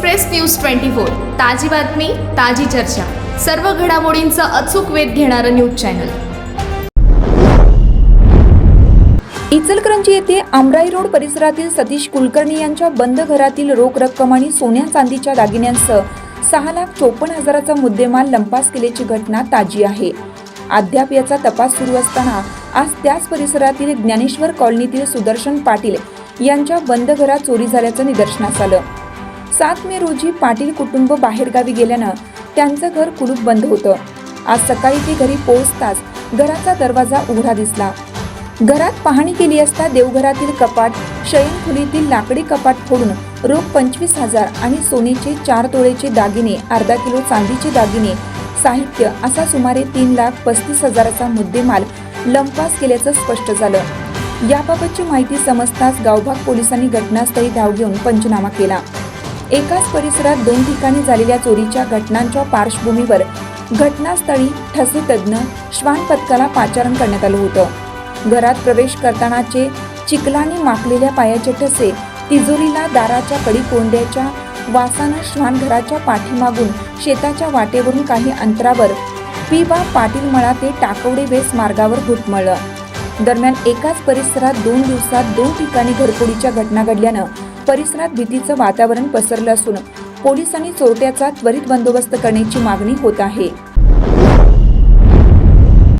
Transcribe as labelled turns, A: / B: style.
A: Express news twenty four. ताजी बातमी ताजी चर्चा. सर्व घडामोडींचा अचूक वेध घेणारं न्यूज चॅनल.
B: इचलकरंजी येथे आमराई रोड परिसरातील सतीश कुलकर्णी यांच्या बंद घरातील रोख रक्कम आणि सोन्या चांदीच्या दागिन्यांसह सहा लाख चोपन्न हजाराचा मुद्देमाल लंपास केल्याची घटना ताजी आहे. अद्याप याचा तपास सुरू असताना आज त्याच परिसरातील ज्ञानेश्वर कॉलनीतील सुदर्शन पाटील यांच्या बंद घरात चोरी झाल्याचं निदर्शनास आलं. सात मे रोजी पाटील कुटुंब बाहेरगावी गेल्यानं त्यांचं घर कुलूप बंद होतं. आज सकाळी ते घरी पोहोचताच घराचा दरवाजा उघडा दिसला. घरात पाहणी केली असता देवघरातील कपाट शयनखोलीतील लाकडी कपाट फोडून रोख पंचवीस हजार आणि सोनेचे चार तोळेचे दागिने अर्धा किलो चांदीचे दागिने साहित्य असा सुमारे तीन लाख पस्तीस हजाराचा मुद्देमाल लंपास केल्याचं स्पष्ट झालं. याबाबतची माहिती समजताच गावभाग पोलिसांनी घटनास्थळी धाव घेऊन पंचनामा केला. एकाच परिसरात दोन ठिकाणी झालेल्या चोरीच्या घटनांच्या पार्श्वभूमीवर घटनास्थळी ठसे तज्ज्ञ श्वान पथकाला पाचारण करण्यात आलं होतं. घरात प्रवेश करतानाचे चिखलाने माखलेल्या पायाचे ठसे तिजोरीला दाराच्या कडी कोंड्याच्या वासानं श्वान घराच्या पाठीमागून शेताच्या वाटेवरून काही अंतरावर पी बा पाटील मळा ते टाकवडे वेस मार्गावर घुटमळलं. दरम्यान एकाच परिसरात दोन दिवसात दोन ठिकाणी घरफोडीच्या घटना घडल्यानं परिसरात भीतीचं वातावरण पसरलं असून पोलिसांनी चोरट्याचा त्वरित बंदोबस्त करण्याची मागणी होत आहे.